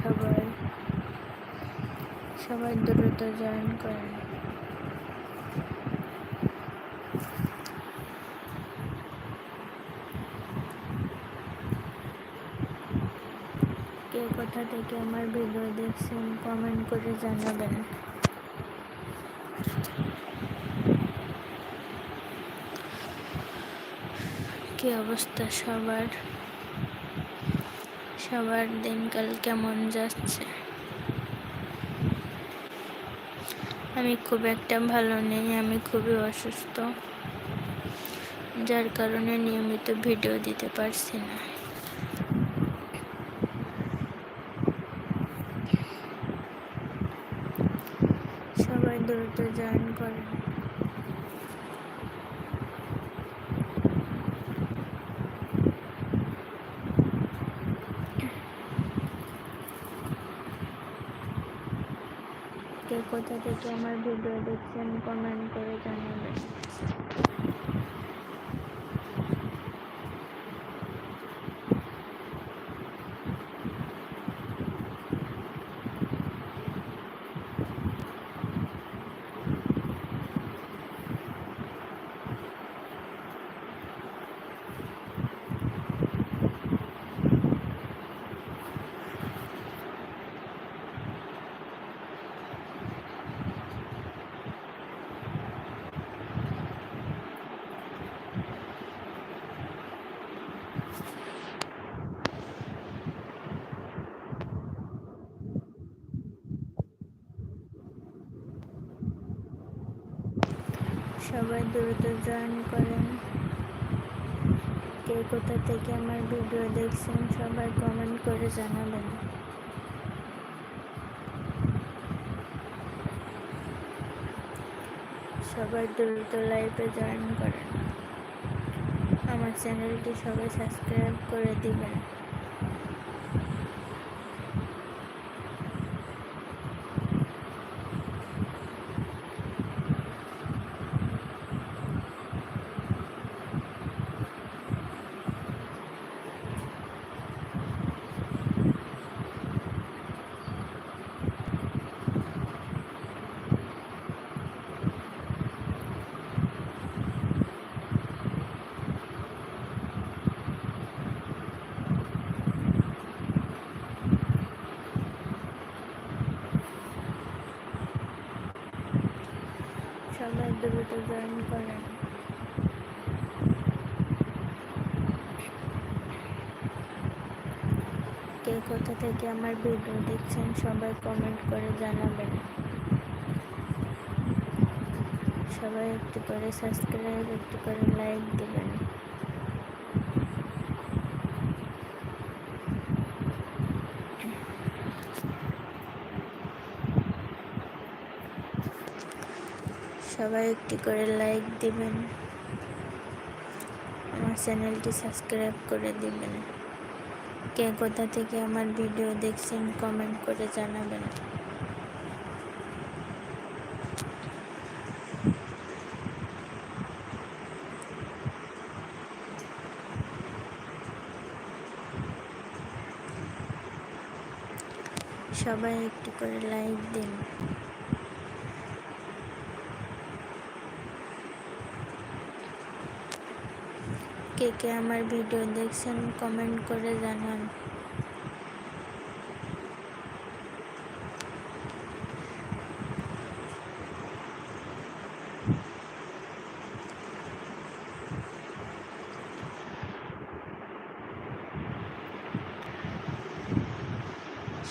সবাই। সবাই দ্রুত জয়েন করেন। কে কোথা থেকে আমার ভিডিও দেখছেন কমেন্ট করে জানাবেন। কি অবস্থা সবার? সবার দিনকাল কেমন যাচ্ছে? আমি খুব একটা ভালো নেই, আমি খুবই অসুস্থ। যার কারণে নিয়মিত ভিডিও দিতে পারছি না। সবাই দ্রুত জয়েন করেন কে কোথা থেকে আমার ভিডিও দেখছেন কমেন্ট করে জানাবেন। সবাই দ্রুত জয়েন করেন। কে কোথা থেকে আমার ভিডিও দেখছেন, সবাই কমেন্ট করে জানাবেন। সবাই দ্রুত লাইভে জয়েন করেন। আমার চ্যানেলটি সবাই সাবস্ক্রাইব করে দিবেন সবাই দ্রুত জয়েন করেন। কে কোথা থেকে আমার ভিডিও দেখছেন, সবাই কমেন্ট করে জানাবেন। সবাই একটু করে সাবস্ক্রাইব একটু করে লাইক দিবেন। সবাই একটি করে লাইক দিবেন। আমার চ্যানেলটি সাবস্ক্রাইব করে দিবেন। কে কোথা থেকে আমার ভিডিও দেখছেন কমেন্ট করে জানাবেন। সবাই একটু করে লাইক দিন। কে কে আমার ভিডিও দেখছেন কমেন্ট করে জানান।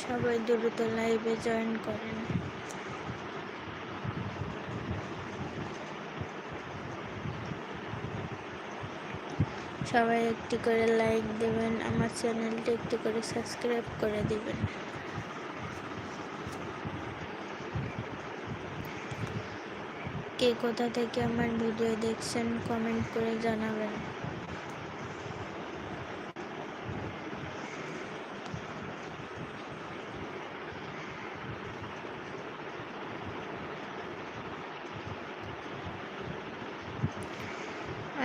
সবাই দ্রুত লাইভে জয়েন করেন। সবাই একটি করে লাইক দেবেন, আমার চ্যানেলটি একটি করে সাবস্ক্রাইব করে দেবেন। কে কোথা থেকে আমার ভিডিও দেখছেন কমেন্ট করে জানাবেন।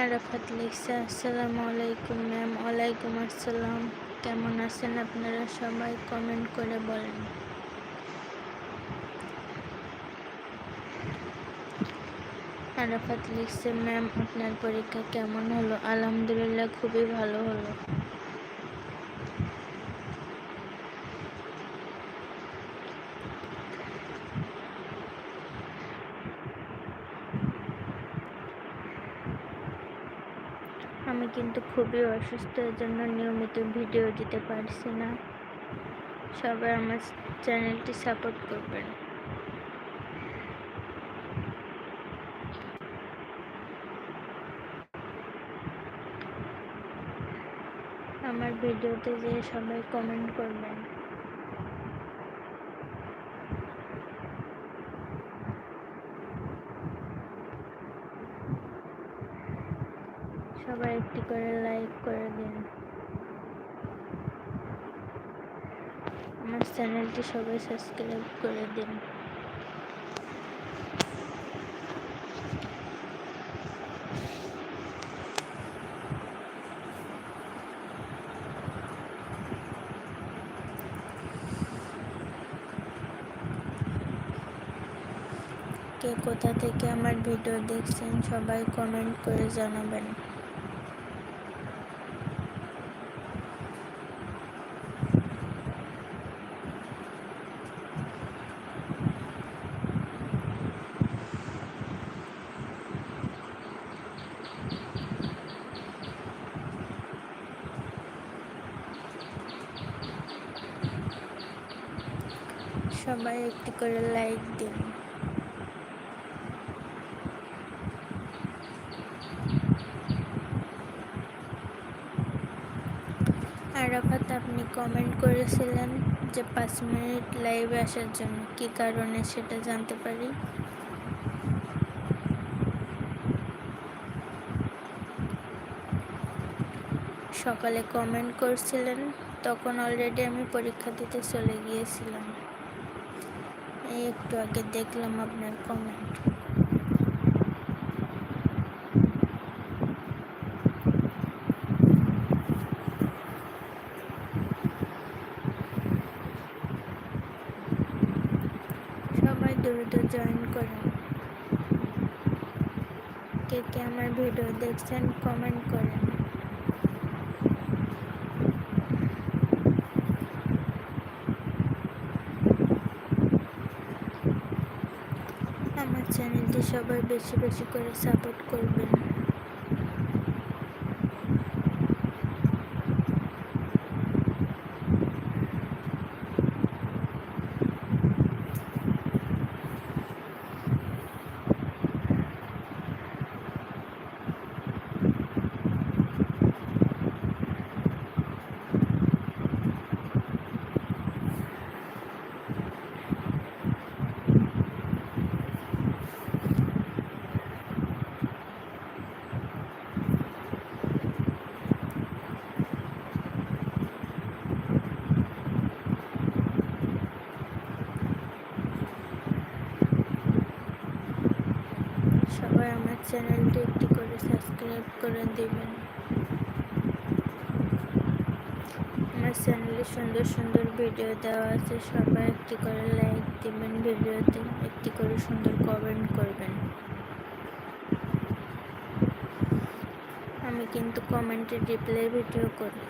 আরাফাত লিখছে, আসসালামু আলাইকুম ম্যাম, ওয়ালাইকুম আসসালাম। কেমন আছেন আপনারা সবাই? কমেন্ট করে বলেন। আরাফাত লিখছে, ম্যাম, আপনার পরীক্ষা কেমন হলো? আলহামদুলিল্লাহ, খুবই ভালো হলো। আমি কিন্তু খুবই অসুস্থ এর জন্য নিয়মিত ভিডিও দিতে পারছি না। সবাই আমার চ্যানেলটি সাপোর্ট করবেন। আমার ভিডিওতে যে সবাই কমেন্ট করবেন। সবাই একটি করে লাইক করে দিন। আমার চ্যানেলটি সবাই সাবস্ক্রাইব করে দিন। কে কোথা থেকে আমার ভিডিও দেখছেন সবাই কমেন্ট করে জানাবেন। সবাই একটি করে লাইক দিন আরাফাত আপনি কমেন্ট করেছিলেন যে পাঁচ মিনিট লাইভে আসার জন্য কি কারণে সেটা জানতে পারি? সকালে কমেন্ট করছিলেন, তখন অলরেডি আমি পরীক্ষা দিতে চলে গিয়েছিলাম। এই একটু আগে দেখলাম আপনার কমেন্ট সবাই দ্রুত জয়েন করেন। কে কে আমার ভিডিও দেখছেন কমেন্ট করেন আমার চ্যানেলটি সবাই বেশি বেশি করে সাপোর্ট করবেন সবাই আমার চ্যানেলটি একটি করে সাবস্ক্রাইব করে দেবেন। আমার চ্যানেলে সুন্দর সুন্দর ভিডিও দেওয়া আছে, সবাই একটি করে লাইক দিবেন, ভিডিওতে একটি করে সুন্দর কমেন্ট করবেন। আমি কিন্তু কমেন্টে রিপ্লাই ভিডিও করি।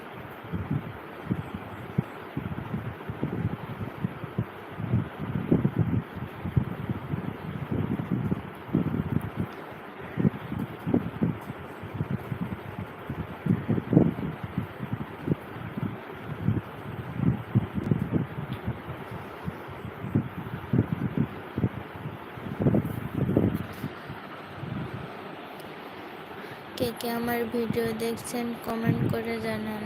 কে কে আমার ভিডিও দেখছেন কমেন্ট করে জানান।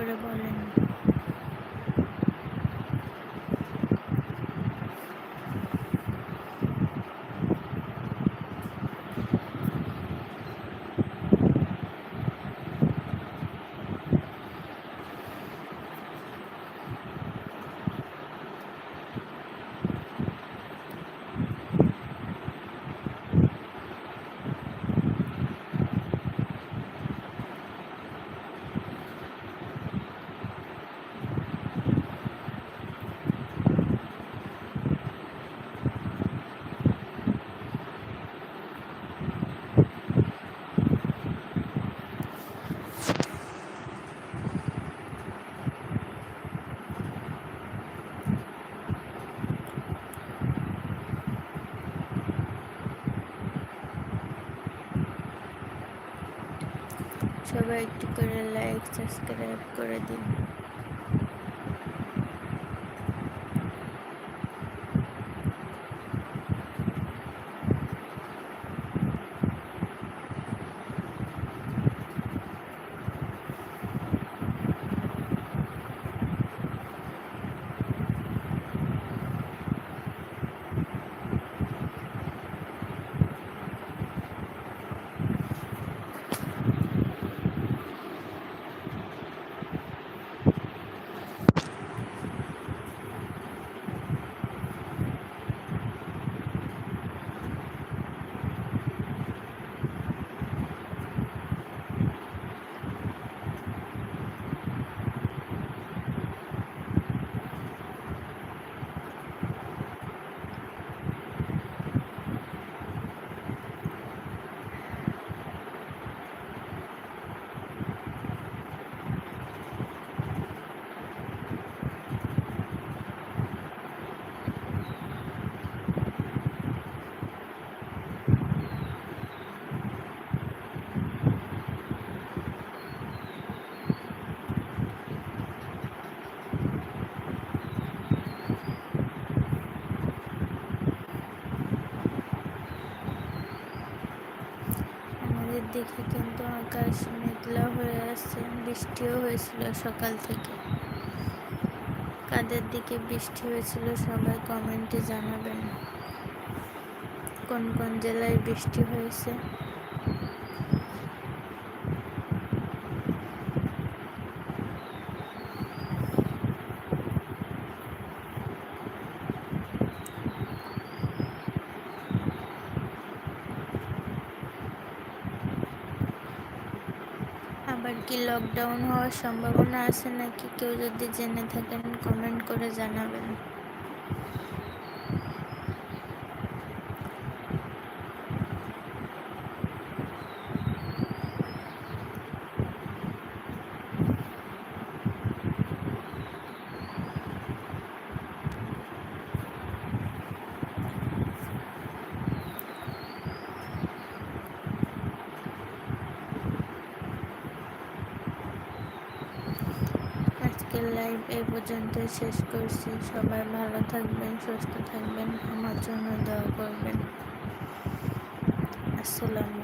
করে বলেন সবাই একটু করে লাইক সাবস্ক্রাইব করে দিন। দিকে কিন্তু আকাশ মেঘলা হয়ে আসছে বৃষ্টিও হয়েছিল সকাল থেকে। কাদের দিকে বৃষ্টি হয়েছিল সবাই কমেন্টে জানাবেন। কোন কোন জেলায় বৃষ্টি হয়েছে? আবার কি লকডাউন হওয়ার সম্ভাবনা আছে নাকি? কেউ যদি জেনে থাকেন কমেন্ট করে জানাবেন। আজকের লাইভ এ পর্যন্ত শেষ করছি। সবাই ভালো থাকবেন, সুস্থ থাকবেন, আমার জন্য দোয়া করবেন। আসসালামু